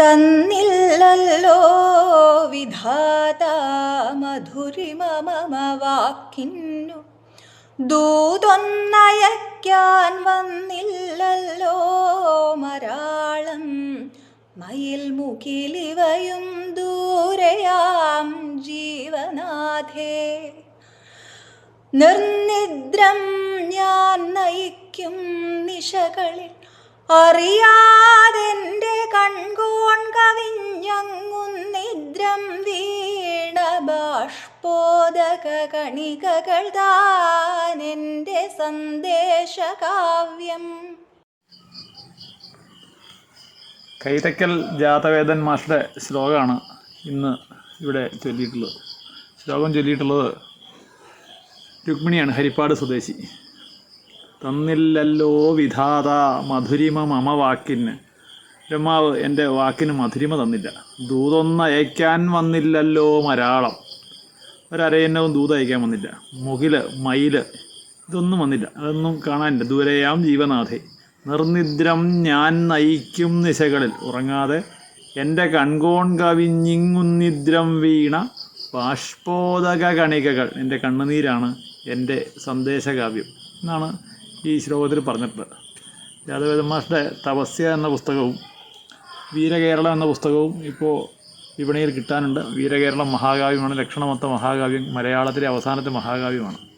തന്നില്ലല്ലോ. വിധാത മധുരിമ മമ വാക്കിന്നു. ദൂതൊന്നയക്കാൻ വന്നില്ലല്ലോ മരാളം. മയിൽ മുകിലിവയും ദൂരയാം ജീവനാഥേ. നിർനിദ്രം ഞാൻ നയിക്കും നിശകളിൽ. അറിയാതെന്റെ ബാഷ്പോദക കണികകൾ താനെന്റെ സന്ദേശകാവ്യം. കൈതക്കൽ ജാതവേദൻ മാഷയുടെ ശ്ലോകമാണ് ഇന്ന് ഇവിടെ ചൊല്ലിയിട്ടുള്ളത്. ശ്ലോകം ചൊല്ലിയിട്ടുള്ളത് രുക്മിണിയാണ് ഹരിപ്പാട് സ്വദേശി. തന്നില്ലല്ലോ വിധാത മധുരിമ മമ വാക്കിന്. ബ്രഹ്മാവ് എന്റെ വാക്കിന് മധുരിമ തന്നില്ല. ദൂതൊന്ന് അയക്കാൻ വന്നില്ലല്ലോ മരാളം. ഒരരയന്നവും ദൂത് അയക്കാൻ വന്നില്ല. മുകിൽ മയിൽ ഇതൊന്നും വന്നില്ല. അതൊന്നും കാണാനില്ല. ദൂരെയാം ജീവനാഥെ. നിർനിദ്രം ഞാൻ നയിക്കും നിശകളിൽ. ഉറങ്ങാതെ എന്റെ കൺകോൺ കവിഞ്ഞിങ്ങുന്നിദ്രം വീണ ബാഷ്പോദക കണികകൾ എന്റെ കണ്ണുനീരാണ് എന്റെ സന്ദേശകാവ്യം എന്നാണ് ഈ ശ്ലോകത്തിൽ പറഞ്ഞിട്ടുള്ളത്. യാദവേദ തപസ്യ എന്ന പുസ്തകവും വീരകേരളം എന്ന പുസ്തകവും ഇപ്പോൾ വിപണിയിൽ കിട്ടാനുണ്ട്. വീരകേരളം മഹാകാവ്യമാണ്. ലക്ഷണമൊത്ത മഹാകാവ്യം. മലയാളത്തിലെ അവസാനത്തെ മഹാകാവ്യമാണ്.